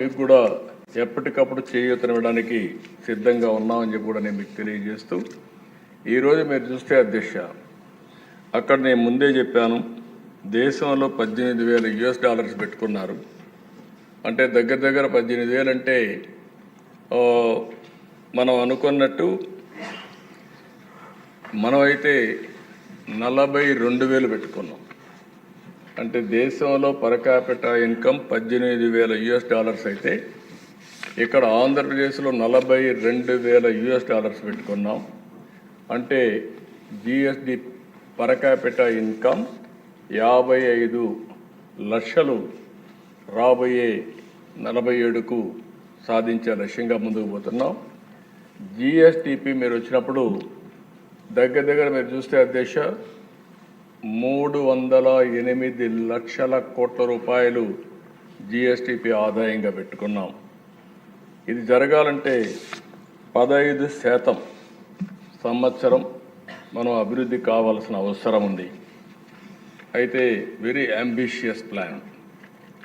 మీకు కూడా ఎప్పటికప్పుడు చేయూతనివ్వడానికి సిద్ధంగా ఉన్నామని చెప్పి కూడా నేను మీకు తెలియజేస్తూ ఈరోజు మీరు చూస్తే అధ్యక్ష అక్కడ నేను ముందే చెప్పాను దేశంలో పద్దెనిమిది వేల యుఎస్ డాలర్స్ పెట్టుకున్నారు. అంటే దగ్గర దగ్గర పద్దెనిమిది వేలు అంటే మనం అనుకున్నట్టు మనమైతే నలభై రెండు వేలు పెట్టుకున్నాం. అంటే దేశంలో పరకాపిట ఇన్కమ్ పద్దెనిమిది వేల యుఎస్ డాలర్స్ అయితే ఇక్కడ ఆంధ్రప్రదేశ్లో నలభై రెండు వేల యుఎస్ డాలర్స్ పెట్టుకున్నాం. అంటే జిఎస్డి పరకాపిట ఇన్కమ్ యాభై ఐదు లక్షలు రాబోయే నలభై ఏడుకు సాధించే లక్ష్యంగా ముందుకు పోతున్నాం. జిఎస్టిపి మీరు వచ్చినప్పుడు దగ్గర దగ్గర మీరు చూస్తే అధ్యక్ష మూడు వందల ఎనిమిది లక్షల కోట్ల రూపాయలు జిఎస్టిపి ఆదాయంగా పెట్టుకున్నాం. ఇది జరగాలంటే పదహైదు శాతం సంవత్సరం మనం అభివృద్ధి కావాల్సిన అవసరం ఉంది. అయితే వెరీ అంబిషియస్ ప్లాన్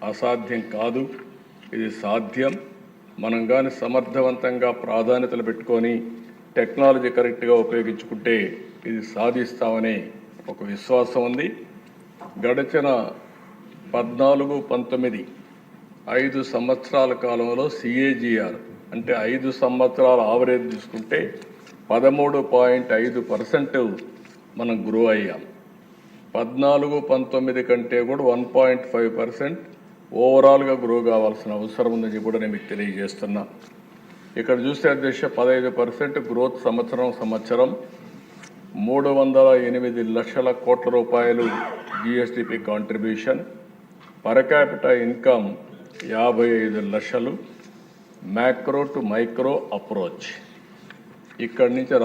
అసాధ్యం కాదు. ఇది సాధ్యం. మనం కానీ సమర్థవంతంగా ప్రాధాన్యతలు పెట్టుకొని టెక్నాలజీ కరెక్ట్గా ఉపయోగించుకుంటే ఇది సాధిస్తామనే ఒక విశ్వాసం ఉంది. గడిచిన పద్నాలుగు పంతొమ్మిది ఐదు సంవత్సరాల కాలంలో సిఏజిఆర్ అంటే ఐదు సంవత్సరాల ఆవరేజ్ తీసుకుంటే పదమూడు పాయింట్ ఐదు పర్సెంట్ మనం గ్రో అయ్యాం. పద్నాలుగు పంతొమ్మిది కంటే కూడా వన్ పాయింట్ ఫైవ్ పర్సెంట్ ఓవరాల్గా గ్రో కావాల్సిన అవసరం ఉందని కూడా నేను మీకు తెలియజేస్తున్నా. ఇక్కడ చూస్తే అధ్యక్ష పదహైదు పర్సెంట్ గ్రోత్ సంవత్సరం సంవత్సరం మూడు వందల ఎనిమిది లక్షల కోట్ల రూపాయలు GSDP contribution per capital income యాభై ఐదు లక్షలు. మ్యాక్రో టు మైక్రో అప్రోచ్ ఇక్కడి నుంచి రా